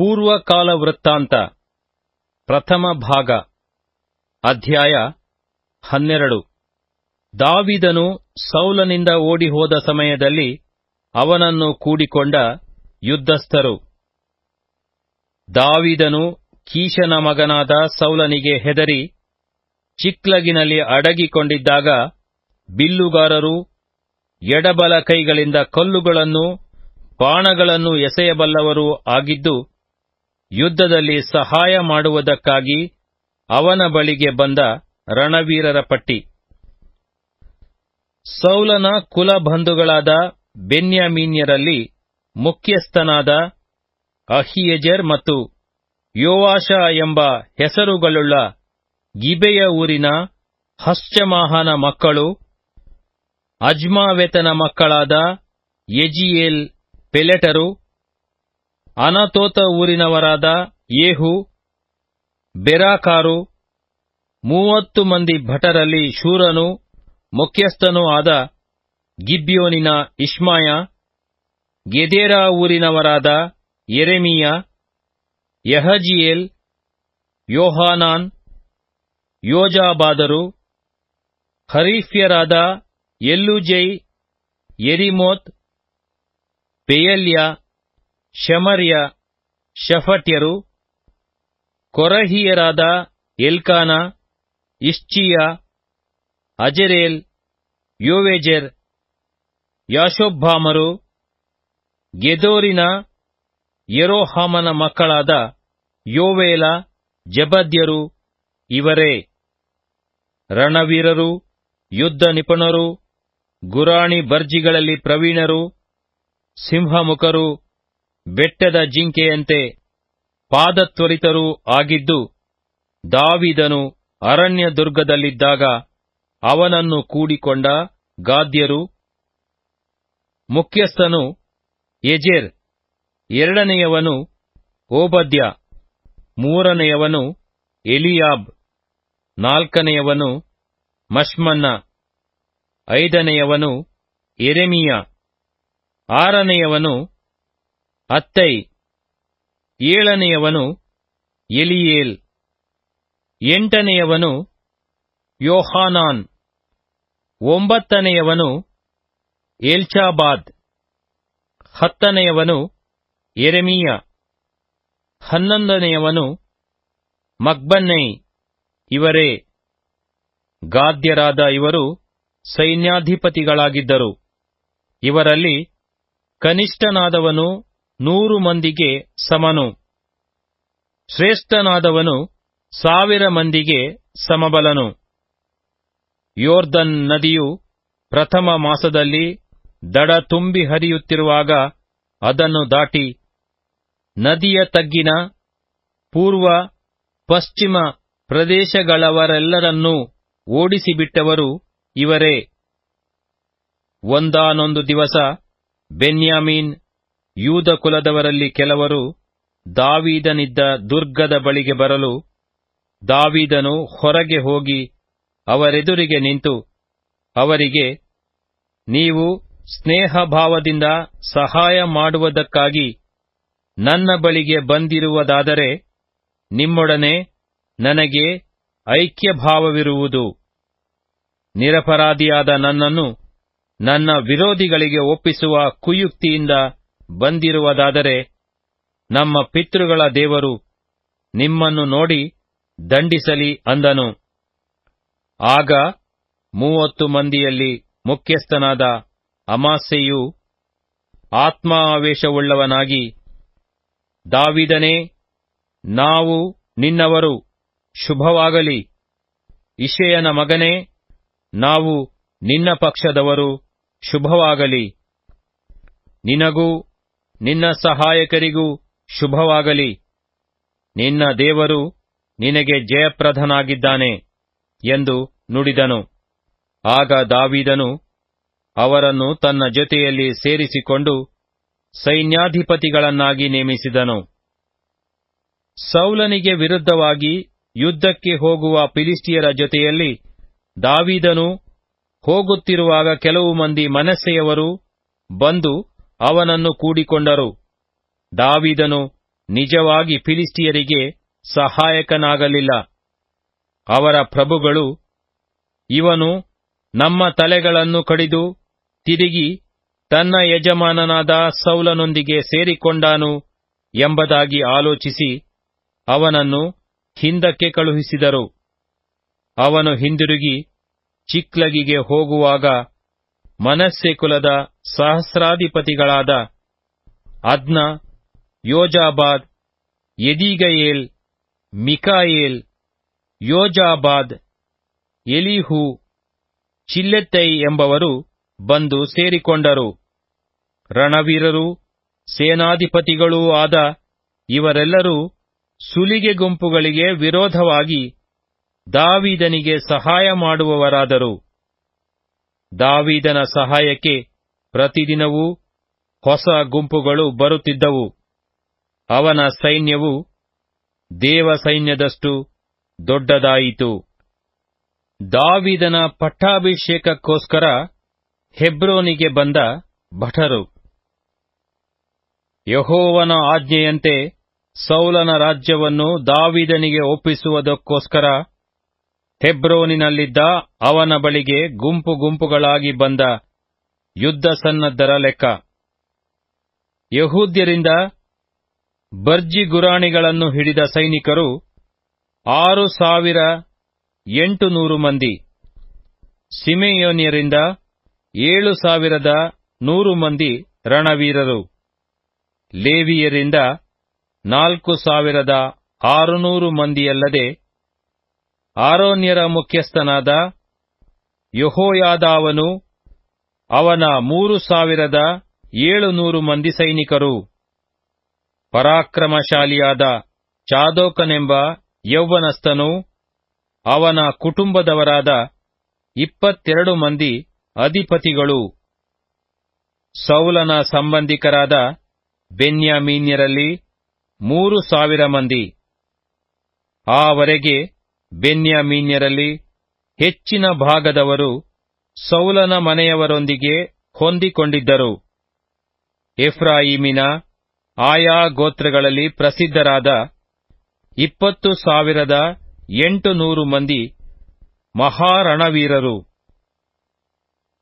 ಪೂರ್ವಕಾಲ ವೃತ್ತಾಂತ ಪ್ರಥಮ ಭಾಗ. ಅಧ್ಯಾಯ ಹನ್ನೆರಡು. ದಾವಿದನು ಸೌಲನಿಂದ ಓಡಿಹೋದ ಸಮಯದಲ್ಲಿ ಅವನನ್ನು ಕೂಡಿಕೊಂಡ ಯುದ್ಧಸ್ಥರು. ದಾವಿದನು ಕೀಶನ ಮಗನಾದ ಸೌಲನಿಗೆ ಹೆದರಿ ಚಿಕ್ಲಗಿನಲ್ಲಿ ಅಡಗಿಕೊಂಡಿದ್ದಾಗ ಬಿಲ್ಲುಗಾರರು ಎಡಬಲ ಕೈಗಳಿಂದ ಕಲ್ಲುಗಳನ್ನು, ಬಾಣಗಳನ್ನು ಎಸೆಯಬಲ್ಲವರೂ ಆಗಿದ್ದು ಯುದ್ಧದಲ್ಲಿ ಸಹಾಯ ಮಾಡುವುದಕ್ಕಾಗಿ ಅವನ ಬಳಿಗೆ ಬಂದ ರಣವೀರರ ಪಟ್ಟಿ. ಸೌಲನ ಕುಲಬಂಧುಗಳಾದ ಬೆನ್ಯಾಮೀನ್ಯರಲ್ಲಿ ಮುಖ್ಯಸ್ಥನಾದ ಅಹಿಯೆಜೆರ್ ಮತ್ತು ಯೋವಾಶ ಎಂಬ ಹೆಸರುಗಳುಳ್ಳ ಗಿಬೆಯ ಊರಿನ ಹಶ್ಚಮಾಹನ ಮಕ್ಕಳು, ಅಜ್ಮಾವೆತನ ಮಕ್ಕಳಾದ ಎಜಿಯೇಲ್ ಪೆಲೆಟರು ಅನತೋತ ಊರಿನವರಾದ ಯೇಹು, ಬೆರಾಕಾರು, ಮೂವತ್ತು ಮಂದಿ ಭಟರಲ್ಲಿ ಶೂರನು ಮುಖ್ಯಸ್ಥನೂ ಆದ ಗಿಬ್ಯೋನಿನ ಇಷ್ಮಾಯ, ಗೆದೇರಾ ಊರಿನವರಾದ ಯೆರೆಮೀಯ, ಯಹಜಿಯೇಲ್, ಯೋಹಾನಾನ್, ಯೋಜಾಬಾದರು ಹರೀಫ್ಯರಾದ ಎಲ್ಲುಜೈ ಎರಿಮೋತ್ ಪೆಯಲ್ಯ ಶಮರ್ಯ ಶಫಟ್ಯರು, ಕೊರಹಿಯರಾದ ಎಲ್ಕಾನ ಇಶ್ಚಿಯ ಅಜರೇಲ್, ಯೋವೇಜರ್ ಯಾಶೋಬ್ಬಾಮರು ಗೆದೋರಿನ, ಯೆರೋಹಾಮನ ಮಕ್ಕಳಾದ ಯೋವೇಲ, ಜಬದ್ಯರು ಇವರೇ. ರಣವೀರರು, ಯುದ್ಧ ನಿಪುಣರು, ಗುರಾಣಿ ಬರ್ಜಿಗಳಲ್ಲಿ ಪ್ರವೀಣರು, ಸಿಂಹಮುಖರು ಬೆಟ್ಟದ ಜಿಂಕೆಯಂತೆ ಪಾದತ್ವರಿತರೂ ಆಗಿದ್ದು, ದಾವಿದನು ಅರಣ್ಯ ದುರ್ಗದಲ್ಲಿದ್ದಾಗ ಅವನನ್ನು ಕೂಡಿಕೊಂಡ ಗಾದ್ಯರು, ಮುಖ್ಯಸ್ಥನು ಎಜೆರ್, ಎರಡನೆಯವನು ಓಬದ್ಯ, ಮೂರನೆಯವನು ಎಲಿಯಾಬ್, ನಾಲ್ಕನೆಯವನು ಮಷ್ಮನ್ನ, ಐದನೆಯವನು ಎರೆಮಿಯ ಆರನೆಯವನು ಅತ್ತೈ ಏಳನೆಯವನು ಎಲಿಯೇಲ್. ಎಂಟನೆಯವನು ಯೋಹಾನಾನ್. ಒಂಬತ್ತನೆಯವನು ಏಲ್ಚಾಬಾದ್ ಹತ್ತನೆಯವನು ಎರೆಮೀಯ ಹನ್ನೊಂದನೆಯವನು ಮಕ್ಬನ್ನೈ, ಇವರೇ. ಗಾದ್ಯರಾದ ಇವರು ಸೈನ್ಯಾಧಿಪತಿಗಳಾಗಿದ್ದರು. ಇವರಲ್ಲಿ ಕನಿಷ್ಠನಾದವನು ನೂರು ಮಂದಿಗೆ ಸಮನು. ಶ್ರೇಷ್ಠನಾದವನು ಸಾವಿರ ಮಂದಿಗೆ ಸಮಬಲನು. ಯೋರ್ದನ್ ನದಿಯು ಪ್ರಥಮ ಮಾಸದಲ್ಲಿ ದಡ ತುಂಬಿ ಹರಿಯುತ್ತಿರುವಾಗ ಅದನ್ನು ದಾಟಿ ನದಿಯ ತಗ್ಗಿನ ಪೂರ್ವ ಪಶ್ಚಿಮ ಪ್ರದೇಶಗಳವರೆಲ್ಲರನ್ನೂ ಓಡಿಸಿಬಿಟ್ಟವರು ಇವರೇ. ಒಂದಾನೊಂದು ದಿವಸ ಬೆನ್ಯಾಮೀನ್ ಯೂದ ಕುಲದವರಲ್ಲಿ ಕೆಲವರು ದಾವೀದನಿದ್ದ ದುರ್ಗದ ಬಳಿಗೆ ಬರಲು ದಾವೀದನು ಹೊರಗೆ ಹೋಗಿ ಅವರೆದುರಿಗೆ ನಿಂತು ಅವರಿಗೆ, ನೀವು ಸ್ನೇಹಭಾವದಿಂದ ಸಹಾಯ ಮಾಡುವುದಕ್ಕಾಗಿ ನನ್ನ ಬಳಿಗೆ ಬಂದಿರುವುದಾದರೆ ನಿಮ್ಮೊಡನೆ ನನಗೆ ಐಕ್ಯಭಾವವಿರುವುದು. ನಿರಪರಾಧಿಯಾದ ನನ್ನನ್ನು ನನ್ನ ವಿರೋಧಿಗಳಿಗೆ ಒಪ್ಪಿಸುವ ಕುಯುಕ್ತಿಯಿಂದ ಬಂದಿರುವುದಾದರೆ ನಮ್ಮ ಪಿತೃಗಳ ದೇವರು ನಿಮ್ಮನ್ನು ನೋಡಿ ದಂಡಿಸಲಿ ಅಂದನು. ಆಗ ಮೂವತ್ತು ಮಂದಿಯಲ್ಲಿ ಮುಖ್ಯಸ್ಥನಾದ ಅಮಾಸೆಯು ಆತ್ಮಾವೇಶವುಳ್ಳವನಾಗಿ, ದಾವಿದನೇ, ನಾವು ನಿನ್ನವರು, ಶುಭವಾಗಲಿ. ಇಶಯನ ಮಗನೇ, ನಾವು ನಿನ್ನ ಪಕ್ಷದವರು, ಶುಭವಾಗಲಿ. ನಿನಗೂ ನಿನ್ನ ಸಹಾಯಕರಿಗೂ ಶುಭವಾಗಲಿ. ನಿನ್ನ ದೇವರು ನಿನಗೆ ಜಯಪ್ರಧನಾಗಿದ್ದಾನೆ ಎಂದು ನುಡಿದನು. ಆಗ ದಾವಿದನು ಅವರನ್ನು ತನ್ನ ಜೊತೆಯಲ್ಲಿ ಸೇರಿಸಿಕೊಂಡು ಸೈನ್ಯಾಧಿಪತಿಗಳನ್ನಾಗಿ ನೇಮಿಸಿದನು. ಸೌಲನಿಗೆ ವಿರುದ್ಧವಾಗಿ ಯುದ್ಧಕ್ಕೆ ಹೋಗುವ ಫಿಲಿಸ್ಟಿಯರ ಜೊತೆಯಲ್ಲಿ ದಾವಿದನು ಹೋಗುತ್ತಿರುವಾಗ ಕೆಲವು ಮಂದಿ ಮನಸ್ಸೆಯವರು ಬಂದು ಅವನನ್ನು ಕೂಡಿಕೊಂಡರು. ದಾವಿದನು ನಿಜವಾಗಿ ಫಿಲಿಸ್ಟಿಯರಿಗೆ ಸಹಾಯಕನಾಗಲಿಲ್ಲ. ಅವರ ಪ್ರಭುಗಳು, ಇವನು ನಮ್ಮ ತಲೆಗಳನ್ನು ಕಡಿದು ತಿರುಗಿ ತನ್ನ ಯಜಮಾನನಾದ ಸೌಲನೊಂದಿಗೆ ಸೇರಿಕೊಂಡಾನು ಎಂಬುದಾಗಿ ಆಲೋಚಿಸಿ ಅವನನ್ನು ಹಿಂದಕ್ಕೆ ಕಳುಹಿಸಿದರು. ಅವನು ಹಿಂದಿರುಗಿ ಚಿಕ್ಲಗಿಗೆ ಹೋಗುವಾಗ ಮನಸ್ಸೆ ಕುಲದ ಸಹಸ್ರಾಧಿಪತಿಗಳಾದ ಅದ್ನ, ಯೋಜಾಬಾದ್, ಯದೀಗಯೇಲ್, ಮಿಕಾಯೇಲ್, ಯೋಜಾಬಾದ್, ಎಲಿಹು, ಚಿಲ್ಲೆತ್ತೈ ಎಂಬವರು ಬಂದು ಸೇರಿಕೊಂಡರು. ರಣವೀರರು, ಸೇನಾಧಿಪತಿಗಳೂ ಆದ ಇವರೆಲ್ಲರೂ ಸುಲಿಗೆ ಗುಂಪುಗಳಿಗೆ ವಿರೋಧವಾಗಿ ದಾವಿದನಿಗೆ ಸಹಾಯ ಮಾಡುವವರಾದರು. ದಾವೀದನ ಸಹಾಯಕ್ಕೆ ಪ್ರತಿದಿನವೂ ಹೊಸ ಗುಂಪುಗಳು ಬರುತ್ತಿದ್ದವು. ಅವನ ಸೈನ್ಯವು ದೇವ ಸೈನ್ಯದಷ್ಟು ದೊಡ್ಡದಾಯಿತು. ದಾವಿದನ ಪಟ್ಟಾಭಿಷೇಕಕ್ಕೋಸ್ಕರ ಹೆಬ್ರೋನಿಗೆ ಬಂದ ಭಟರು. ಯಹೋವನ ಆಜ್ಞೆಯಂತೆ ಸೌಲನ ರಾಜ್ಯವನ್ನು ದಾವಿದನಿಗೆ ಒಪ್ಪಿಸುವುದಕ್ಕೋಸ್ಕರ ಹೆಬ್ರೋನಿನಲ್ಲಿದ್ದ ಅವನ ಬಳಿಗೆ ಗುಂಪು ಗುಂಪುಗಳಾಗಿ ಬಂದ ಯುದ್ಧ ಸನ್ನದ್ಧರ ಲೆಕ್ಕ. ಯಹೂದ್ಯರಿಂದ ಬರ್ಜಿ ಗುರಾಣಿಗಳನ್ನು ಹಿಡಿದ ಸೈನಿಕರು ಆರು ಸಾವಿರ ಎಂಟು ನೂರು ಮಂದಿ. ಸಿಮೆಯೋನಿಯರಿಂದ ಏಳು ಸಾವಿರದ ನೂರು ಮಂದಿ ರಣವೀರರು. ಲೇವಿಯರಿಂದ ನಾಲ್ಕು ಸಾವಿರದ ಆರುನೂರು ಮಂದಿಯಲ್ಲದೆ ಆರೋನ್ಯರ ಮುಖ್ಯಸ್ಥನಾದ ಯಹೋಯಾದಾವನು ಅವನ ಮೂರು ಸಾವಿರದ ಏಳುನೂರು ಮಂದಿ ಸೈನಿಕರು. ಪರಾಕ್ರಮಶಾಲಿಯಾದ ಚಾದೋಕನೆಂಬ ಯೌವನಸ್ಥನು ಅವನ ಕುಟುಂಬದವರಾದ ಇಪ್ಪತ್ತೆರಡು ಮಂದಿ ಅಧಿಪತಿಗಳು. ಸೌಲನ ಸಂಬಂಧಿಕರಾದ ಬೆನ್ಯಾಮೀನ್ಯರಲ್ಲಿ ಮೂರು ಸಾವಿರ ಮಂದಿ. ಆವರೆಗೆ ಬೆನ್ಯಾಮೀನ್ಯರಲ್ಲಿ ಹೆಚ್ಚಿನ ಭಾಗದವರು ಸೌಲನ ಮನೆಯವರೊಂದಿಗೆ ಹೊಂದಿಕೊಂಡಿದ್ದರು. ಎಫ್ರಾಯಿಮಿನ ಆಯಾ ಗೋತ್ರಗಳಲ್ಲಿ ಪ್ರಸಿದ್ಧರಾದ ಇಪ್ಪತ್ತು ಸಾವಿರದ ಎಂಟು ನೂರು ಮಂದಿ ಮಹಾರಣವೀರರು.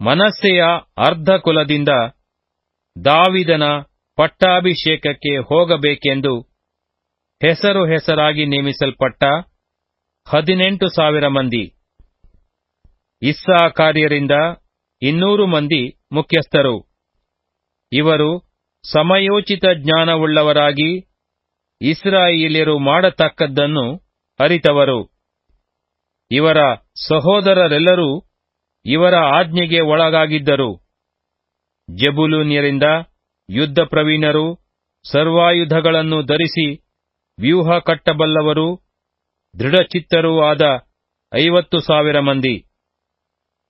ಮನಸ್ಸೆಯ ಅರ್ಧ ಕುಲದಿಂದ ದಾವಿದನ ಪಟ್ಟಾಭಿಷೇಕಕ್ಕೆ ಹೋಗಬೇಕೆಂದು ಹೆಸರು ಹೆಸರಾಗಿ ನೇಮಿಸಲ್ಪಟ್ಟ ಹದಿನೆಂಟು ಸಾವಿರ ಮಂದಿ. ಇಸ್ಸಾಕಾರ್ಯರಿಂದ ಇನ್ನೂರು ಮಂದಿ ಮುಖ್ಯಸ್ಥರು. ಇವರು ಸಮಯೋಚಿತ ಜ್ಞಾನವುಳ್ಳವರಾಗಿ ಇಸ್ರಾಯೇಲ್ಯರು ಮಾಡತಕ್ಕದ್ದನ್ನು ಅರಿತವರು. ಇವರ ಸಹೋದರರೆಲ್ಲರೂ ಇವರ ಆಜ್ಞೆಗೆ ಒಳಗಾಗಿದ್ದರು. ಜಬುಲೂನ್ಯರಿಂದ ಯುದ್ಧ ಪ್ರವೀಣರು ಸರ್ವಾಯುಧಗಳನ್ನು ಧರಿಸಿ ವ್ಯೂಹ ಕಟ್ಟಬಲ್ಲವರು ದೃಢಚಿತ್ತರೂ ಆದ ಐವತ್ತು ಸಾವಿರ ಮಂದಿ.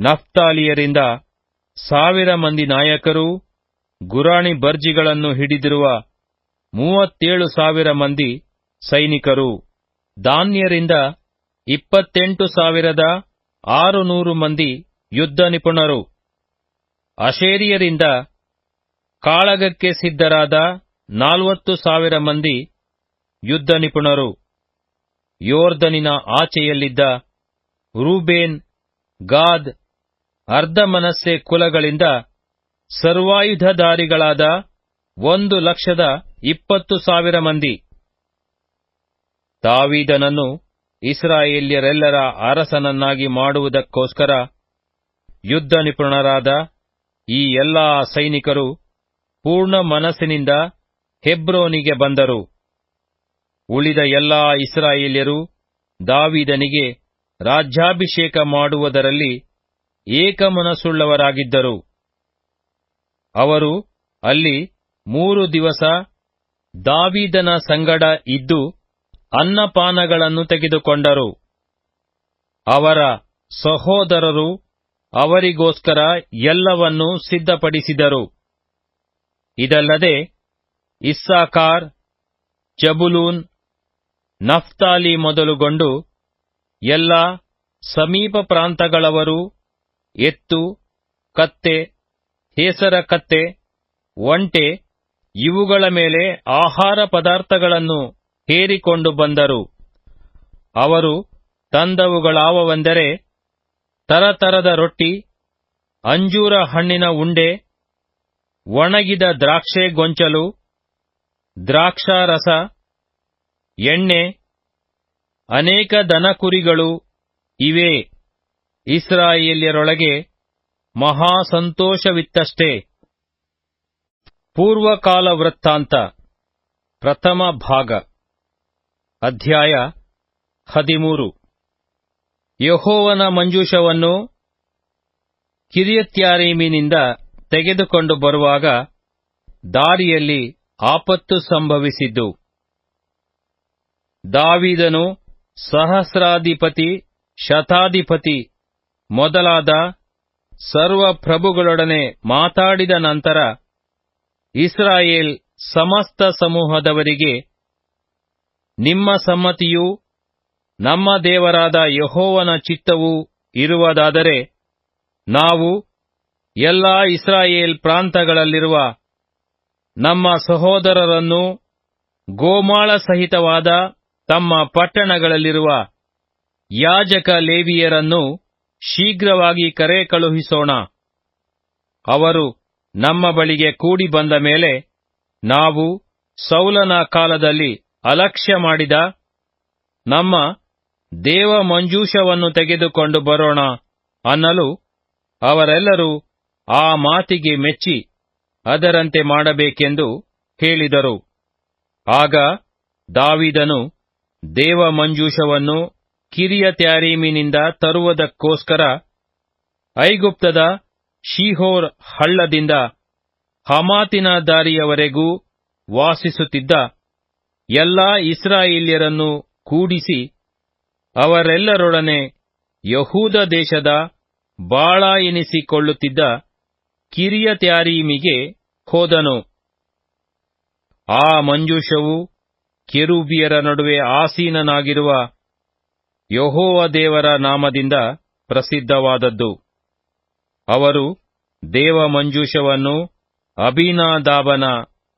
ನಫ್ತಾಲಿಯರಿಂದ ಸಾವಿರ ಮಂದಿ ನಾಯಕರು, ಗುರಾಣಿ ಬರ್ಜಿಗಳನ್ನು ಹಿಡಿದಿರುವ ಮೂವತ್ತೇಳು ಸಾವಿರ ಮಂದಿ ಸೈನಿಕರು. ದಾನ್ಯರಿಂದ ಇಪ್ಪತ್ತೆಂಟು ಸಾವಿರದ ಆರುನೂರು ಮಂದಿ ಯುದ್ಧ ನಿಪುಣರು. ಅಶೇರಿಯರಿಂದ ಕಾಳಗಕ್ಕೆ ಸಿದ್ಧರಾದ ನಾಲ್ವತ್ತು ಸಾವಿರ ಮಂದಿ ಯುದ್ಧ ನಿಪುಣರು. ಯೋರ್ದನಿನ ಆಚೆಯಲ್ಲಿದ್ದ ರೂಬೇನ್ ಗಾದ್ ಅರ್ಧ ಮನಸ್ಸೆ ಕುಲಗಳಿಂದ ಸರ್ವಾಯುಧಧಾರಿಗಳಾದ ಒಂದು ಲಕ್ಷದ ಇಪ್ಪತ್ತು ಸಾವಿರ ಮಂದಿ. ದಾವಿದನನ್ನು ಇಸ್ರಾಯೇಲ್ಯರೆಲ್ಲರ ಅರಸನನ್ನಾಗಿ ಮಾಡುವುದಕ್ಕೋಸ್ಕರ ಯುದ್ಧ ನಿಪುಣರಾದ ಈ ಎಲ್ಲಾ ಸೈನಿಕರು ಪೂರ್ಣ ಮನಸ್ಸಿನಿಂದ ಹೆಬ್ರೋನಿಗೆ ಬಂದರು. ಉಳಿದ ಎಲ್ಲಾ ಇಸ್ರಾಯೇಲ್ಯರು ದಾವಿದನಿಗೆ ರಾಜ್ಯಾಭಿಷೇಕ ಮಾಡುವುದರಲ್ಲಿ ಏಕಮನಸ್ಸುಳ್ಳವರಾಗಿದ್ದರು. ಅವರು ಅಲ್ಲಿ ಮೂರು ದಿವಸ ದಾವಿದನ ಸಂಗಡ ಇದ್ದು ಅನ್ನಪಾನಗಳನ್ನು ತೆಗೆದುಕೊಂಡರು. ಅವರ ಸಹೋದರರು ಅವರಿಗೋಸ್ಕರ ಎಲ್ಲವನ್ನೂ ಸಿದ್ಧಪಡಿಸಿದರು. ಇದಲ್ಲದೆ ಇಸ್ಸಾಕಾರ್, ಜಬುಲೂನ್ ನಫ್ತಾಲಿ ಮೊದಲುಗೊಂಡು ಎಲ್ಲ ಸಮೀಪ ಪ್ರಾಂತಗಳವರು ಎತ್ತು, ಕತ್ತೆ, ಹೇಸರ ಕತ್ತೆ, ಒಂಟೆ ಇವುಗಳ ಮೇಲೆ ಆಹಾರ ಪದಾರ್ಥಗಳನ್ನು ಹೇರಿಕೊಂಡು ಬಂದರು. ಅವರು ತಂದವುಗಳಾವವೆಂದರೆ ತರತರದ ರೊಟ್ಟಿ, ಅಂಜೂರ ಹಣ್ಣಿನ ಉಂಡೆ, ಒಣಗಿದ ದ್ರಾಕ್ಷೆ ಗೊಂಚಲು, ದ್ರಾಕ್ಷಾರಸ ಎಣ್ಣೆ, ಅನೇಕ ದನಕುರಿಗಳು ಇವೆ. ಇಸ್ರಾಯೇಲ್ಯರೊಳಗೆ ಮಹಾ ಸಂತೋಷವಿತ್ತಷ್ಟೇ. ಪೂರ್ವಕಾಲ ವೃತ್ತಾಂತ, ಪ್ರಥಮ ಭಾಗ, ಅಧ್ಯಾಯ ಹದಿಮೂರು. ಯಹೋವನ ಮಂಜೂಷವನ್ನು ಕಿರಿಯತ್ಯಾರೀಮಿನಿಂದ ತೆಗೆದುಕೊಂಡು ಬರುವಾಗ ದಾರಿಯಲ್ಲಿ ಆಪತ್ತು ಸಂಭವಿಸಿದ್ದು. ದಾವಿದನು ಸಹಸ್ರಾಧಿಪತಿ, ಶತಾಧಿಪತಿ ಮೊದಲಾದ ಸರ್ವಪ್ರಭುಗಳೊಡನೆ ಮಾತಾಡಿದ ನಂತರ ಇಸ್ರಾಯೇಲ್ ಸಮಸ್ತ ಸಮೂಹದವರಿಗೆ, ನಿಮ್ಮ ಸಮ್ಮತಿಯು ನಮ್ಮ ದೇವರಾದ ಯಹೋವನ ಚಿತ್ತವೂ ಇರುವುದಾದರೆ, ನಾವು ಎಲ್ಲಾ ಇಸ್ರಾಯೇಲ್ ಪ್ರಾಂತಗಳಲ್ಲಿರುವ ನಮ್ಮ ಸಹೋದರರನ್ನು ಗೋಮಾಳ ಸಹಿತವಾದ ತಮ್ಮ ಪಟ್ಟಣಗಳಲ್ಲಿರುವ ಯಾಜಕ ಲೇವಿಯರನ್ನು ಶೀಘ್ರವಾಗಿ ಕರೆ ಕಳುಹಿಸೋಣ. ಅವರು ನಮ್ಮ ಬಳಿಗೆ ಕೂಡಿ ಬಂದ ಮೇಲೆ ನಾವು ಸೌಲನ ಕಾಲದಲ್ಲಿ ಅಲಕ್ಷ್ಯ ಮಾಡಿದ ನಮ್ಮ ದೇವ ಮಂಜೂಷವನ್ನು ತೆಗೆದುಕೊಂಡು ಬರೋಣ ಅನ್ನಲು ಅವರೆಲ್ಲರೂ ಆ ಮಾತಿಗೆ ಮೆಚ್ಚಿ ಅದರಂತೆ ಮಾಡಬೇಕೆಂದು ಹೇಳಿದರು. ಆಗ ದಾವಿದನು ದೇವ ಮಂಜೂಷವನ್ನು ಕಿರಿಯ ತ್ಯಾರೀಮಿನಿಂದ ತರುವುದಕ್ಕೋಸ್ಕರ ಐಗುಪ್ತದ ಶಿಹೋರ್ ಹಳ್ಳದಿಂದ ಹಮಾತಿನ ದಾರಿಯವರೆಗೂ ವಾಸಿಸುತ್ತಿದ್ದ ಎಲ್ಲಾ ಇಸ್ರಾಯೇಲ್ಯರನ್ನು ಕೂಡಿಸಿ ಅವರೆಲ್ಲರೊಡನೆ ಯಹೂದ ದೇಶದ ಬಾಳ ಎನಿಸಿಕೊಳ್ಳುತ್ತಿದ್ದ ಕಿರಿಯ ತ್ಯಾರೀಮಿಗೆ ಹೋದನು. ಆ ಮಂಜೂಷವು ಕೆರೂಬಿಯರ ನಡುವೆ ಆಸೀನನಾಗಿರುವ ಯಹೋವ ದೇವರ ನಾಮದಿಂದ ಪ್ರಸಿದ್ಧವಾದದ್ದು. ಅವರು ದೇವ ಮಂಜೂಷವನ್ನು ಅಭಿನಾದಾಬನ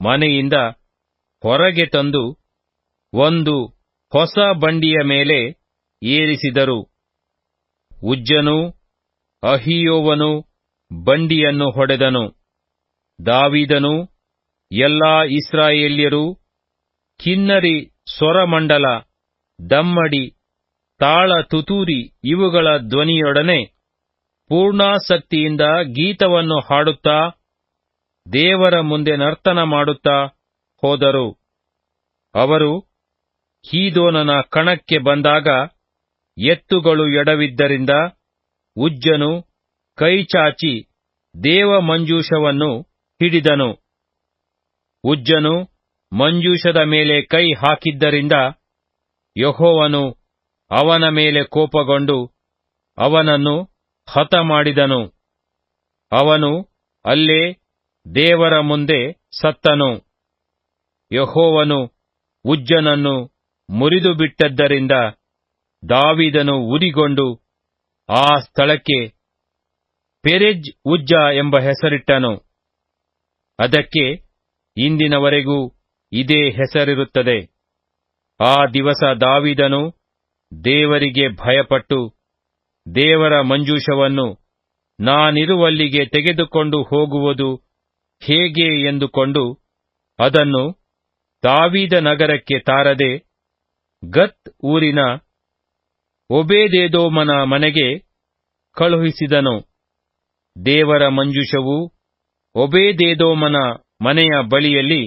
ಮನೆಯಿಂದ ಹೊರಗೆ ತಂದು ಒಂದು ಹೊಸ ಬಂಡಿಯ ಮೇಲೆ ಏರಿಸಿದರು. ಉಜ್ಜನು ಅಹಿಯೋವನು ಬಂಡಿಯನ್ನು ಹೊಡೆದನು. ದಾವಿದನು ಎಲ್ಲಾ ಇಸ್ರಾಯೇಲ್ಯರು ಕಿನ್ನರಿ ಸ್ವರಮಂಡಲ ದಮ್ಮಡಿ, ತಾಳ ತುತೂರಿ ಇವುಗಳ ಧ್ವನಿಯೊಡನೆ ಪೂರ್ಣಾಸಕ್ತಿಯಿಂದ ಗೀತವನ್ನು ಹಾಡುತ್ತಾ ದೇವರ ಮುಂದೆ ನರ್ತನ ಮಾಡುತ್ತಾ ಹೋದರು. ಅವರು ಹೀದೋನನ ಕಣಕ್ಕೆ ಬಂದಾಗ ಎತ್ತುಗಳು ಎಡವಿದ್ದರಿಂದ ಉಜ್ಜನು ಕೈಚಾಚಿ ದೇವ ಮಂಜೂಷವನ್ನು ಹಿಡಿದನು. ಉಜ್ಜನು ಮಂಜೂಷದ ಮೇಲೆ ಕೈ ಹಾಕಿದ್ದರಿಂದ ಯಹೋವನು ಅವನ ಮೇಲೆ ಕೋಪಗೊಂಡು ಅವನನ್ನು ಹತ ಮಾಡಿದನು. ಅವನು ಅಲ್ಲೇ ದೇವರ ಮುಂದೆ ಸತ್ತನು. ಯಹೋವನು ಉಜ್ಜನನ್ನು ಮುರಿದು ಬಿಟ್ಟದ್ದರಿಂದ ದಾವಿದನು ಉರಿಗೊಂಡು ಆ ಸ್ಥಳಕ್ಕೆ ಪೆರೆಜ್ ಉಜ್ಜ ಎಂಬ ಹೆಸರಿಟ್ಟನು. ಅದಕ್ಕೆ ಇಂದಿನವರೆಗೂ ಇದೇ ಹೆಸರಿರುತ್ತದೆ. ಆ ದಿವಸ ದಾವಿದನು ದೇವರಿಗೆ ಭಯಪಟ್ಟು ದೇವರ ಮಂಜೂಷವನ್ನು ನಾನಿರುವಲ್ಲಿಗೆ ತೆಗೆದುಕೊಂಡು ಹೋಗುವುದು ಹೇಗೆ ಎಂದುಕೊಂಡು ಅದನ್ನು ದಾವಿದ ನಗರಕ್ಕೆ ತಾರದೆ ಗತ್ ಊರಿನ ಒಬೇದೇದೋಮನ ಮನೆಗೆ ಕಳುಹಿಸಿದನು. ದೇವರ ಮಂಜುಷವು ಒಬೇದೇದೋಮನ ಮನೆಯ ಬಳಿಯಲ್ಲಿ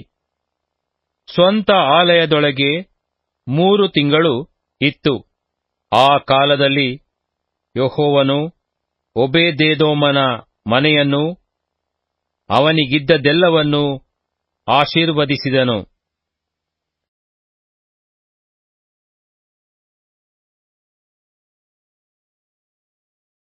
ಸ್ವಂತ ಆಲಯದೊಳಗೆ ಮೂರು ತಿಂಗಳು ಇತ್ತು. ಆ ಕಾಲದಲ್ಲಿ ಯಹೋವನು ಒಬೇದೇದೋಮನ ಮನೆಯನ್ನು ಅವನಿಗಿದ್ದದೆಲ್ಲವನ್ನೂ ಆಶೀರ್ವದಿಸಿದನು.